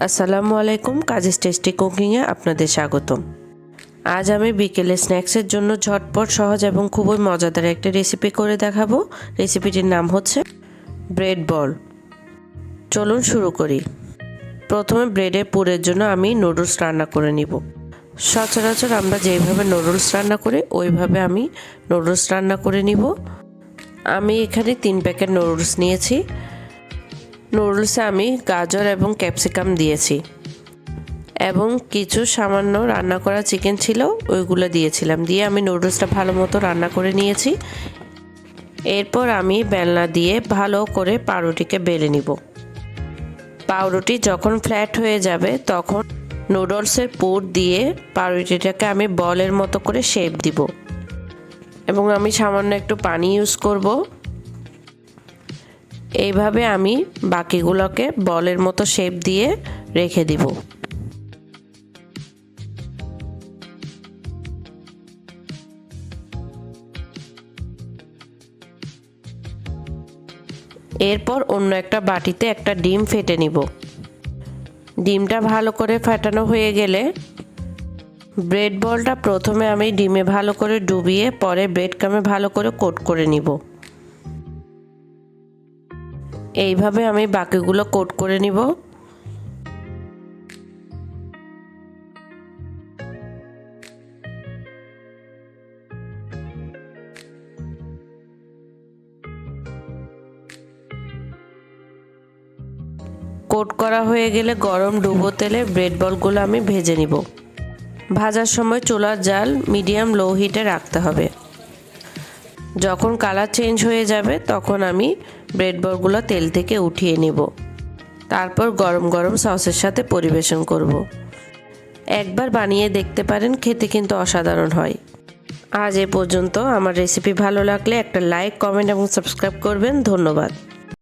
আসসালামু আলাইকুম causes tasty কুকিংয়ে আপনাদের স্বাগতম। আজ আমি বিকেলে স্ন্যাক্সের জন্য ঝটপট, সহজ এবং খুবই মজাদার একটা রেসিপি করে দেখাবো। রেসিপিটির নাম হচ্ছে ব্রেড বল। চলুন শুরু করি। প্রথমে ব্রেডের পুরের জন্য আমি নুডলস রান্না করে নিব। সচরাচর আমরা যেইভাবে নুডলস রান্না করি, ওইভাবে আমি নুডলস রান্না করে নিব। আমি এখানে তিন প্যাকেট নুডলস নিয়েছি। নুডলসে আমি, গাজর এবং ক্যাপসিকাম দিয়েছি। এবং কিছু সামান্য রান্না করা চিকেন ছিল, ওইগুলো দিয়েছিলাম। দিয়ে আমি নুডলসটা ভালো মতো রান্না করে নিয়েছি। এরপর আমি বেলনা দিয়ে ভালো করে পাউরুটিকে বেলে নিব। পাউরুটি যখন ফ্ল্যাট হয়ে যাবে, তখন নুডলসের পুর দিয়ে পাউরুটিটাকে আমি বলের মতো করে শেপ দিব। এবং আমি সামান্য একটু পানি ইউজ করব। এইভাবে আমি বাকিগুলোকে বলের মতো শেপ দিয়ে রেখে দিব। এরপর অন্য একটা বাটিতে একটা ডিম ফেটে নিব। ডিমটা ভালো করে ফাটানো হয়ে গেলে ব্রেড বলটা প্রথমে আমি ডিমে ভালো করে ডুবিয়ে পরে ব্রেড কামে ভালো করে কোট করে নিব। এইভাবে আমি বাকিগুলো কোট করে নিব। কোট করা হয়ে গেলে গরম ডুবো তেলে ব্রেড বলগুলো আমি ভেজে নিব। ভাজার সময় চুলার জাল মিডিয়াম লো হিটে রাখতে হবে। যখন কালার চেঞ্জ হয়ে যাবে, তখন আমি ব্রেড বলগুলো তেল থেকে উঠিয়ে নেব। তারপর গরম গরম সসের সাথে পরিবেশন করব। একবার বানিয়ে দেখতে পারেন, খেতে কিন্তু অসাধারণ হয়। আজ এ পর্যন্ত। আমার রেসিপি ভালো লাগলে একটা লাইক কমেন্ট এবং সাবস্ক্রাইব করবেন। ধন্যবাদ।